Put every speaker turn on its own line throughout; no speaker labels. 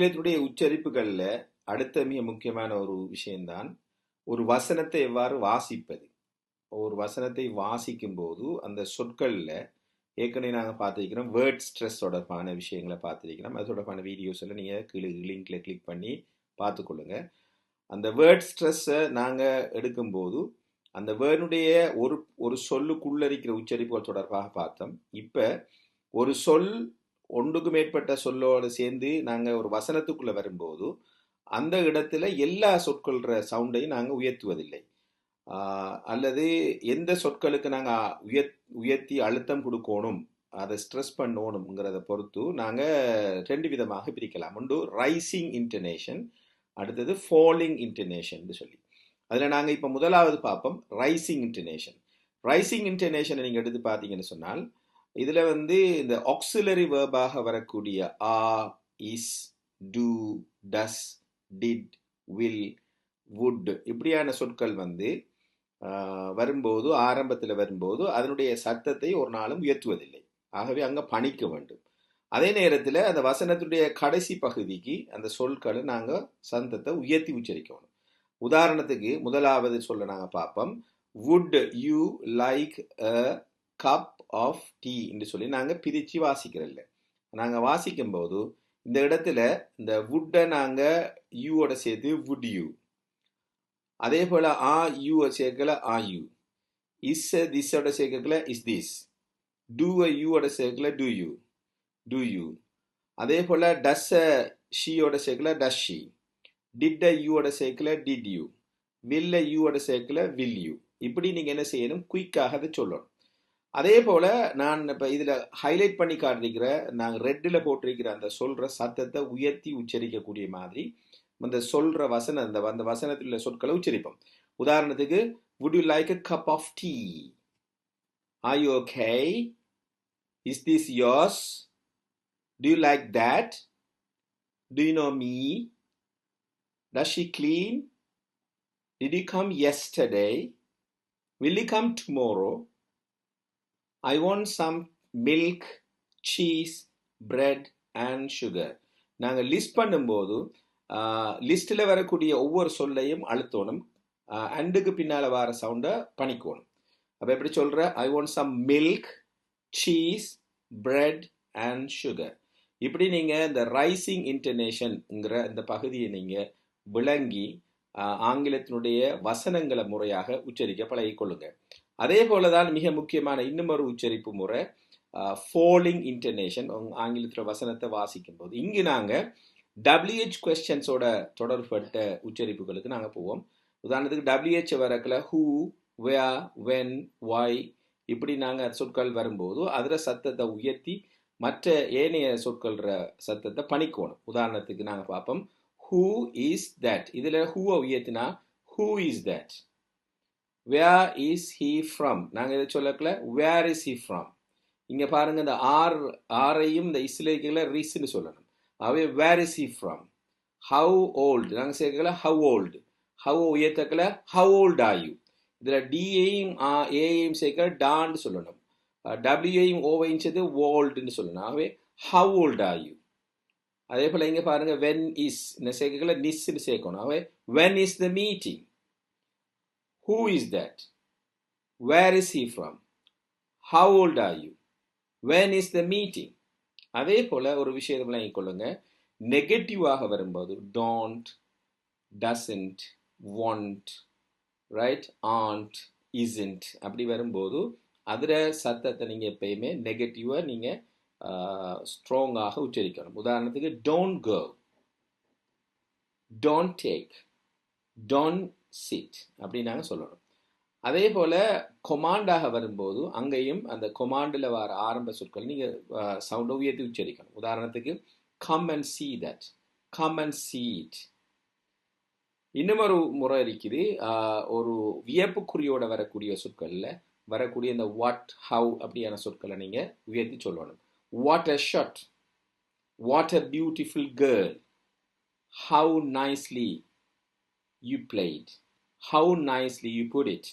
ஆங்கிலத்தினுடைய உச்சரிப்புகளில் அடுத்த மிக முக்கியமான ஒரு விஷயம்தான் ஒரு வசனத்தை எவ்வாறு வாசிப்பது? ஒரு வசனத்தை வாசிக்கும் போது அந்த சொற்களில் ஏற்கனவே நாங்கள் பார்த்துருக்கிறோம் வேர்ட் ஸ்ட்ரெஸ் தொடர்பான விஷயங்களை பார்த்துருக்கிறோம். அது தொடர்பான வீடியோஸ் எல்லாம் நீங்கள் கீழே லிங்கில் கிளிக் பண்ணி பார்த்துக்கொள்ளுங்க. அந்த வேர்ட் ஸ்ட்ரெஸ்ஸை நாங்கள் எடுக்கும்போது அந்த வேர்டுடைய ஒரு ஒரு சொல்லுக்குள்ள இருக்கிற உச்சரிப்புகள் தொடர்பாக பார்த்தோம். இப்போ ஒரு சொல் ஒன்றுக்கு மேற்பட்ட சொல்லோடு சேர்ந்து நாங்கள் ஒரு வசனத்துக்குள்ளே வரும்போது அந்த இடத்துல எல்லா சொற்கள்ற சவுண்டையும் நாங்கள் உயர்த்துவதில்லை. அல்லது எந்த சொற்களுக்கு நாங்கள் உயர் உயர்த்தி அழுத்தம் கொடுக்கணும் அதை ஸ்ட்ரெஸ் பண்ணணுங்கிறத பொறுத்து நாங்கள் ரெண்டு விதமாக பிரிக்கலாம். ஒன்று ரைசிங் இன்டர்நேஷன் அடுத்தது ஃபாலிங் இன்டர்நேஷன் சொல்லி. அதில் நாங்கள் இப்போ முதலாவது பார்ப்போம் ரைசிங் இன்டர்நேஷன் ரைசிங் இன்டர்நேஷனை நீங்கள் எடுத்து பார்த்தீங்கன்னு சொன்னால் இதில் வந்து இந்த ஆக்சிலரி வேர்பாக வரக்கூடிய are is do does did will would இப்படியான சொற்கள் வந்து வரும்போது ஆரம்பத்தில் வரும்போது அதனுடைய சத்தத்தை ஒரு நாளும் உயர்த்துவதில்லை. ஆகவே அங்கே பணிக்க வேண்டும். அதே நேரத்தில் அந்த வசனத்துடைய கடைசி பகுதிக்கு அந்த சொற்களை நாங்கள் சந்தத்தை உயர்த்தி உச்சரிக்கணும். உதாரணத்துக்கு முதலாவது சொல்ல நாங்கள் பார்ப்போம். Would you like a cup of tea என்று சொல்லி நாங்கள் பிரித்து வாசிக்கிறோம்ல நாங்கள் வாசிக்கும்போது இந்த இடத்துல இந்த வுட்டை நாங்கள் யூவோட சேர்த்து வுட் யூ அதே போல் ஆ யூவை சேர்க்கல ஆ யூ இஸ் திஸ்ஸோட சேர்க்கல இஸ் திஸ் டூவை யூவோட சேர்க்கல டூ யூ டூ யூ அதே போல் டஸ் ஷீயோட சேர்க்கல டஸ் ஷீ டிட் யூவோட சேர்க்கல டிட் யூ வில்ல யூவோட சேர்க்கல வில் யூ இப்படி நீங்கள் என்ன செய்யணும்? குயிக்காக அதை சொல்லணும். அதே போல் நான் இப்போ இதில் ஹைலைட் பண்ணி காட்டிருக்கிற நாங்கள் ரெட்டில் போட்டிருக்கிற அந்த சொல்கிற சத்தத்தை உயர்த்தி உச்சரிக்கக்கூடிய மாதிரி அந்த சொல்கிற வசனம் அந்த அந்த வசனத்தில் உள்ள சொற்களை உச்சரிப்போம். உதாரணத்துக்கு would you like a cup of tea are okay is this this yours? Do you like that? Do you know me? Does she clean? Did he come yesterday? Will he come I want some milk, cheese, bread and sugar. நாங்கள் list பண்ணும்போது லிஸ்ட்டில் வரக்கூடிய ஒவ்வொரு சொல்லையும் அழுத்தணும். அண்டுக்கு பின்னால் வர சவுண்டை பண்ணிக்கணும் அப்போ எப்படி சொல்கிற I want some milk cheese bread and sugar இப்படி நீங்கள் இந்த ரைசிங் இன்டர்நேஷன்ங்கிற இந்த பகுதியை நீங்கள் விளங்கி ஆங்கிலத்தினுடைய வசனங்களை முறையாக உச்சரிக்க பழகிக்கொள்ளுங்கள் அதே போல தான் மிக முக்கியமான இன்னும் ஒரு உச்சரிப்பு முறை ஃபோலிங் இன்டர்நேஷன் ஆங்கிலத்தில் வசனத்தை வாசிக்கும் போது இங்கு நாங்கள் டபிள்யூஹெச் கொஸ்டின்ஸோட தொடர்பட்ட உச்சரிப்புகளுக்கு நாங்கள் போவோம். உதாரணத்துக்கு டபிள்யூஹெச் வரக்கில் ஹூ வே வென் ஒய் இப்படி நாங்கள் சொற்கள் வரும்போது அதில் சத்தத்தை உயர்த்தி மற்ற ஏனைய சொற்கள்ற சத்தத்தை பணிக்கோணும். உதாரணத்துக்கு நாங்கள் பார்ப்போம். ஹூ இஸ் தட் இதில் ஹூவை உயர்த்தினா who is that where is he from நாங்கள் இதை சொல்லக்கல வேர் இஸ் ஹீ ஃப்ரம் இங்கே பாருங்க இந்த ஆர் ஆரையும் இந்த இஸ்லேக்கில் ரிஸ்ன்னு சொல்லணும். அவை where is he from how old நாங்கள் சேர்க்கல ஹவ் ஓல்டு ஹவ் உயர்த்தக்கல ஹவ் ஓல்ட் ஆயு இதில் டிஏயும் ஏயும் சேர்க்க டான்னு சொல்லணும். டபிள்யூஏயும் ஓவையும் சேர்த்து ஓல்டுன்னு சொல்லணும். ஆகவே ஹவ் ஓல்ட் ஆயு அதே போல் இங்கே பாருங்க வென் இஸ் இந்த சேர்க்கல நிஸ்ன்னு சேர்க்கணும். ஆகவே when is the meeting Who is that? Where is he from? How old are you? When is the meeting? அதே போல ஒரு விஷயத்தை விளங்கிக் கொள்ளுங்க நெகட்டிவாக வரும்போது don't doesn't won't right aren't isn't அப்படி வரும்போது அதில் சத்தத்தை நீங்கள் எப்பயுமே நெகட்டிவாக நீங்கள் ஸ்ட்ராங்காக உச்சரிக்கணும் உதாரணத்துக்கு don't go don't take don't cheat அப்படி நாங்கள் சொல்லணும். அதே போல் கொமாண்டாக வரும்போது அங்கேயும் அந்த கொமாண்டில் வர ஆரம்ப சொற்கள் நீங்கள் சவுண்டை உயர்த்தி உச்சரிக்கணும். உதாரணத்துக்கு come and see that come and sit இன்னும் ஒரு முறை இருக்குது. ஒரு வியப்புக்குறியோட வரக்கூடிய சொற்களில் வரக்கூடிய இந்த வாட் ஹவ் அப்படியான சொற்களை நீங்கள் உயர்த்தி சொல்லணும். What a shirt what a beautiful girl how nicely you played how nicely you put it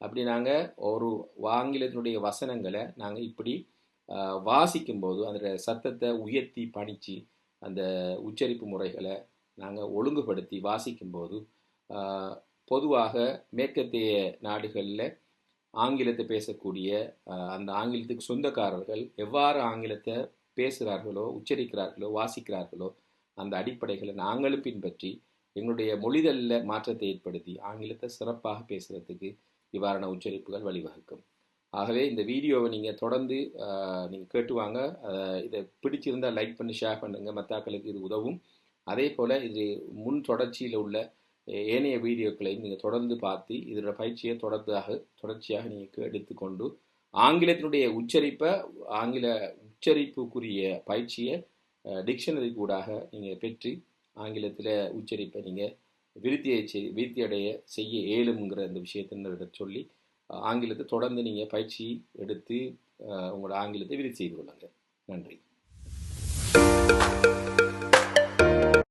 அப்படி நாங்கள் ஒரு ஆங்கிலத்தினுடைய வசனங்களை நாங்கள் இப்படி வாசிக்கும்போது அதோட சத்தத்தை உயர்த்தி பணித்து அந்த உச்சரிப்பு முறைகளை நாங்கள் ஒழுங்குபடுத்தி வாசிக்கும்போது பொதுவாக மேற்கத்திய நாடுகளில் ஆங்கிலத்தை பேசக்கூடிய அந்த ஆங்கிலத்துக்கு சொந்தக்காரர்கள் எவ்வாறு ஆங்கிலத்தை பேசுகிறார்களோ உச்சரிக்கிறார்களோ வாசிக்கிறார்களோ அந்த அடிப்படைகளை நாங்களும் பின்பற்றி எங்களுடைய மொழிதலில் மாற்றத்தை ஏற்படுத்தி ஆங்கிலத்தை சிறப்பாக பேசுகிறதுக்கு இவ்வாறான உச்சரிப்புகள் வழிவகுக்கும். ஆகவே இந்த வீடியோவை நீங்கள் தொடர்ந்து நீங்கள் கேட்டுவாங்க வாங்க. இதை பிடிச்சிருந்தால் லைக் பண்ணி ஷேர் பண்ணுங்கள் மற்றாக்களுக்கு இது உதவும். அதே போல் இது முன் தொடர்ச்சியில் உள்ள ஏனைய வீடியோக்களை நீங்கள் தொடர்ந்து பார்த்து இதோட பயிற்சியை தொடர்ந்தாக தொடர்ச்சியாக நீங்கள் எடுத்துக்கொண்டு ஆங்கிலத்தினுடைய உச்சரிப்பை ஆங்கில உச்சரிப்புக்குரிய பயிற்சியை டிக்ஷனரி கூடாக நீங்கள் பெற்று ஆங்கிலத்தில் உச்சரிப்பை நீங்கள் விருத்தியை செய் விருத்தி அடைய செய்ய இயலும்ங்கிற அந்த விஷயத்தை சொல்லி ஆங்கிலத்தை தொடர்ந்து நீங்கள் பயிற்சி எடுத்து உங்களோட ஆங்கிலத்தை விருத்தி செய்து கொள்ளுங்கள் நன்றி.